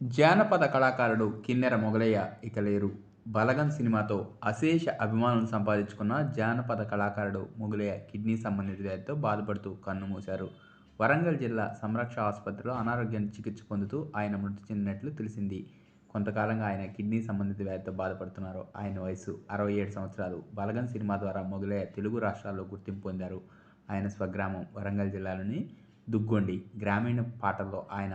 జానపద కళాకారుడు కిన్నెర మొగలయ్య ఇక లేరు. బలగం సినిమాతో అశేష అభిమానులను సంపాదించుకున్న జానపద కళాకారుడు మొగలయ్య కిడ్నీ సంబంధిత వ్యాధితో బాధపడుతూ కన్నుమూశారు వరంగల్ జిల్లా సంరక్ష ఆసుపత్రిలో అనారోగ్యాన్ని చికిత్స పొందుతూ ఆయన మృతి చెందినట్లు తెలిసింది. కొంతకాలంగా ఆయన కిడ్నీ సంబంధిత వ్యాధితో బాధపడుతున్నారు. ఆయన వయసు అరవై ఏడు సంవత్సరాలు. బలగం సినిమా ద్వారా మొగలయ్య తెలుగు రాష్ట్రాల్లో గుర్తింపు పొందారు. ఆయన స్వగ్రామం వరంగల్ జిల్లాలోని దుగ్గొండి గ్రామీణ పాటల్లో ఆయన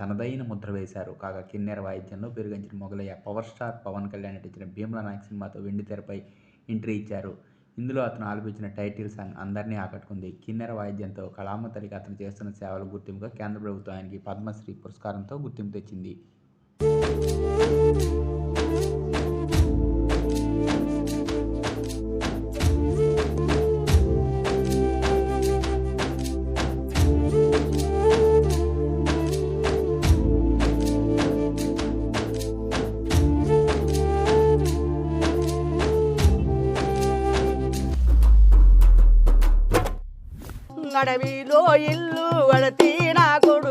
తనదైన ముద్ర వేశారు. కాగా కిన్నెర వాయిద్యంలో పెరుగంచిన మొగలయ్య పవర్ స్టార్ పవన్ కళ్యాణ్ నటించిన భీమల నాయక్ సినిమాతో వెండి తెరపై ఎంట్రీ ఇచ్చారు. ఇందులో అతను ఆలపించిన టైటిల్ సాంగ్ అందరినీ ఆకట్టుకుంది. కిన్నెర వాయిద్యంతో కళామ తల్లికి అతను చేస్తున్న సేవల గుర్తింపుగా కేంద్ర ప్రభుత్వం ఆయనకి పద్మశ్రీ పురస్కారంతో గుర్తింపు తెచ్చింది. అడవిలో ఇల్లు వడతి నా కొడుక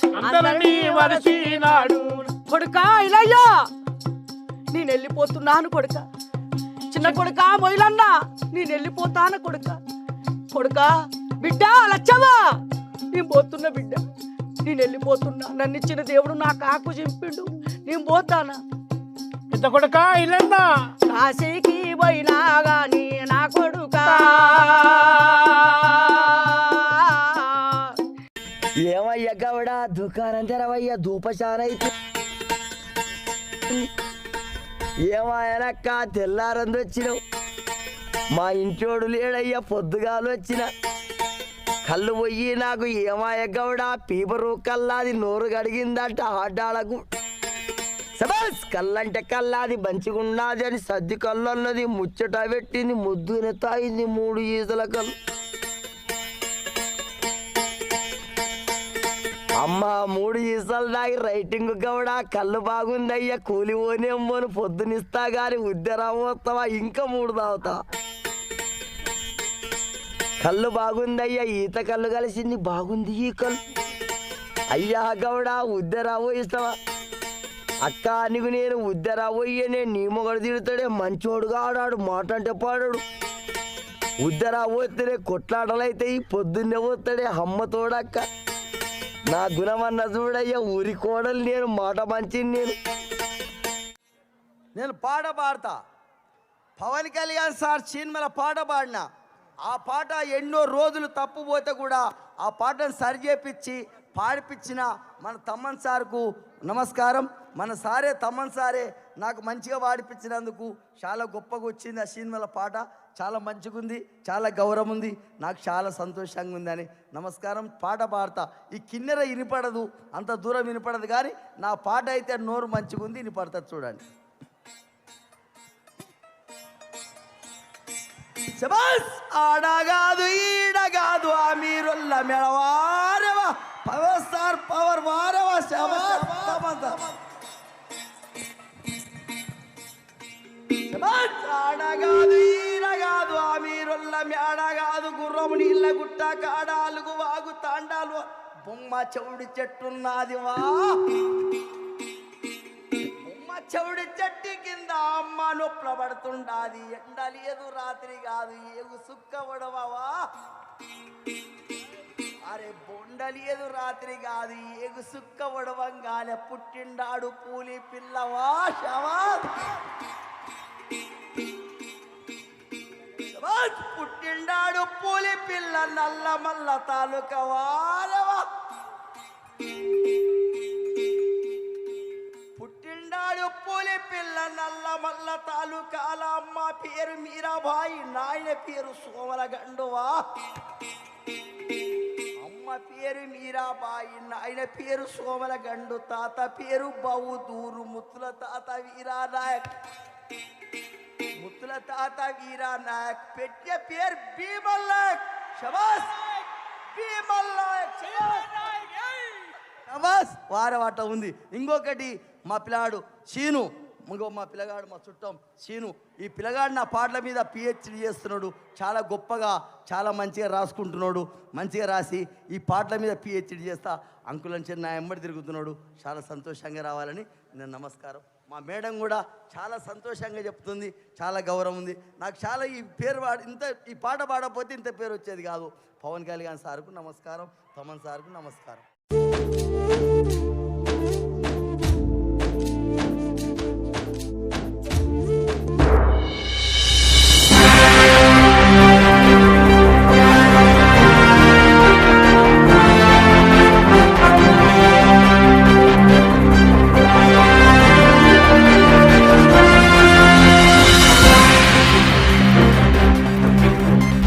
అందరినీ కొడుక ఇలయ్యా! నేను వెళ్ళిపోతున్నాను కొడుక. చిన్న కొడుక మొయిలన్నా నేను వెళ్ళిపోతాను కొడుక. కొడుక బిడ్డ లచ్చవా నేను పోతున్నా బిడ్డ. నేను వెళ్ళిపోతున్నా. నన్ను ఇచ్చిన దేవుడు నా కాకు చింపిండు. నేను పోతానా? పెద్ద కొడుక ఇల్లన్నా కాశీకి పోయినా గాని నా కొడుక. దుకాణం తెరవయ్యా ధూపశానైతే ఏమాయనక్క తెల్లారంది వచ్చినావు. మా ఇంటోడు లేడయ్యా పొద్దుగాలు వచ్చిన. కళ్ళు పోయి నాకు ఏమాయ గౌడ పీపరు కల్లాది నోరు గడిగిందంట ఆడాలకు సబాస్ కళ్ళంటే కల్లాది మంచిగున్నది అని సర్ది కళ్ళు అన్నది ముచ్చట పెట్టింది ముద్దునే తాగింది మూడు ఈతల కళ్ళు. అమ్మ మూడు ఈసాలు దాగి రైటింగ్ కూడా కళ్ళు బాగుందయ్యా కూలి పోనేమ్మోను పొద్దునిస్తా గాని ఉద్దరామోస్తావా ఇంకా మూడు తాగుతా. కళ్ళు బాగుందయ్యా ఈత కళ్ళు కలిసింది బాగుంది ఈ కళ్ళు. అయ్యా గౌడా ఉద్దరావో ఇస్తావా? అక్క నీకు నేను ఉద్దరావోయ్యే నేను నీ మొగడు తిడతాడే మంచోడుగా ఆడాడు మాట అంటే పాడాడు ఉద్దరావోతేనే పోతేనే పొద్దున్నే పోతాడే అమ్మ నా గుణమన్న చూడయ్యా ఊరి కోడలు నేను మాట మంచి నేను. నేను పాట పాడతా. పవన్ కళ్యాణ్ సార్ సినిమాల పాట పాడిన. ఆ పాట ఎన్నో రోజులు తప్పుపోతే కూడా ఆ పాటను సరిచేపించి పాడిపించిన మన తమ్మన్ సార్కు నమస్కారం. మన సారే తమ్మన్ సారే నాకు మంచిగా పాడిపించినందుకు చాలా గొప్పగా వచ్చింది ఆ సినిమాల పాట. చాలా మంచిగా ఉంది చాలా గౌరవం ఉంది నాకు చాలా సంతోషంగా ఉందని నమస్కారం. పాట పాడతా. ఈ కిన్నెర వినపడదు అంత దూరం వినపడదు కానీ నా పాట అయితే నోరు మంచిగా ఉంది వినపడుతుంది చూడండి. శబాస్! ఆడగాదు ఈడగాదు ఆ మీరుల్ల మెడవారవా! పవర్ స్టార్ పవర్ వారవ శబాస్ ఆడగాదు ఈడగాదు ఆ మీరుల్ల మేడగాదు గుర్రము నీళ్ళ గుట్ట కాడాలుగు వాగు తాండాలు. బొమ్మ చెవుడి చెట్టున్నది వా. అమ్మ చెవుడి చెట్టు కింద అమ్మ నొప్పుల పడుతుండాది. ఎండ లేదు రాత్రి కాదు ఏగు సుక్క పడవవా. అరే బొండలేదు రాత్రి కాదు ఏగు సుక్క పడవంగానే పుట్టిండాడు పూలి పిల్లవా శవా. పుట్టిండాడు పూలి పిల్ల నల్ల మల్ల తాలూకా వారవా పుట్టిండాడు పూలి పిల్ల నల్ల మల్ల తాలూకాల అమ్మ పేరు మీరాబాయి నాయన పేరు సోమల అమ్మ పేరు మీరాబాయి నాయన పేరు సోమల గండు తాత పేరు బవు దూరు ముత్తుల తాత వీరా నాయక్ ముత్తుల తాత వీరా నాయక్ పెట్టే పేరు భీమల్ నాయక్ శబాస్ భీమల్ నాయక్ శబాస్ వారవాట ఉంది. ఇంకొకటి మా పిల్లాడు శీను ఇంకో మా పిల్లగాడు మా చుట్టం సీను ఈ పిల్లగాడు నా పాటల మీద పిహెచ్డి చేస్తున్నాడు. చాలా గొప్పగా చాలా మంచిగా రాసుకుంటున్నాడు. మంచిగా రాసి ఈ పాటల మీద పిహెచ్డి చేస్తా. అంకులని చిన్న నా ఎమ్మడి తిరుగుతున్నాడు. చాలా సంతోషంగా రావాలని నేను నమస్కారం. మా మేడం కూడా చాలా సంతోషంగా చెప్తుంది. చాలా గౌరవం ఉంది. నాకు చాలా ఈ పేరు పాడి ఇంత ఈ పాట పాడకపోతే ఇంత పేరు వచ్చేది కాదు. పవన్ కళ్యాణ్ సార్కు నమస్కారం తమన్ సార్కు నమస్కారం.